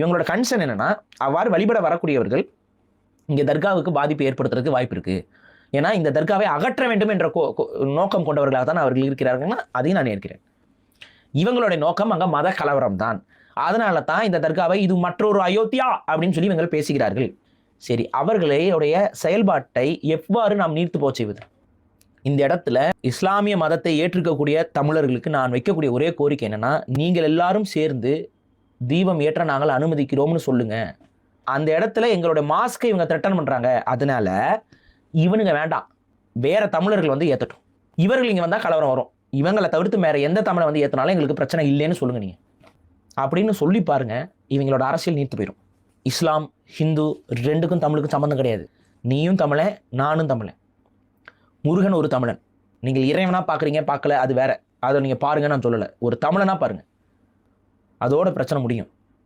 இவங்களோட கன்சர்ன் என்னன்னா அவ்வாறு வழிபட வரக்கூடியவர்கள் இங்கே தர்காவுக்கு பாதிப்பு ஏற்படுத்துறதுக்கு வாய்ப்பு இருக்குது ஏன்னா இந்த தர்காவை அகற்ற வேண்டும் என்ற கோ- நோக்கம் கொண்டவர்களாக தான் அவர்கள் இருக்கிறார்கள்னா அதையும் நான் ஏற்கிறேன். இவங்களுடைய நோக்கம் அங்கே மத கலவரம் தான் அதனால தான் இந்த தர்காவை இது மற்றொரு அயோத்தியா அப்படின்னு சொல்லி இவங்க பேசுகிறார்கள். சரி அவர்களுடைய செயல்பாட்டை எவ்வாறு நாம் நீர்த்து போச் செய்வது இந்த இடத்துல இஸ்லாமிய மதத்தை ஏற்றுக்கக்கூடிய தமிழர்களுக்கு நான் வைக்கக்கூடிய ஒரே கோரிக்கை என்னன்னா நீங்கள் எல்லாரும் சேர்ந்து தீபம் ஏற்ற நாங்கள் அனுமதிக்கிறோம்னு சொல்லுங்க. அந்த இடத்துல எங்களுடைய மாஸ்கை இவங்க த்ரெட்டன் பண்ணுறாங்க அதனால இவனுங்க வேண்டாம். வேற தமிழர்கள் வந்து ஏற்றட்டும் இவர்கள் இங்கே வந்தால் கலவரம் வரும். இவங்களை தவிர்த்து வேற எந்த தமிழை வந்து ஏற்றினாலும் எங்களுக்கு பிரச்சனை இல்லைன்னு சொல்லுங்க நீங்கள் அப்படின்னு சொல்லி பாருங்க இவங்களோட அரசியல் நீர்த்து போயிடும் இஸ்லாம் ஹிந்து ரெண்டுக்கும் தமிழுக்கும் சம்மந்தம் கிடையாது. நீயும் தமிழன் நானும் தமிழன் முருகன் ஒரு தமிழன். நீங்கள் இறைவனாக பார்க்குறீங்க பார்க்கல அது வேற. அதை நீங்கள் பாருங்க நான் சொல்லலை. ஒரு தமிழனாக பாருங்கள் அதோட பிரச்சனை முடியும்.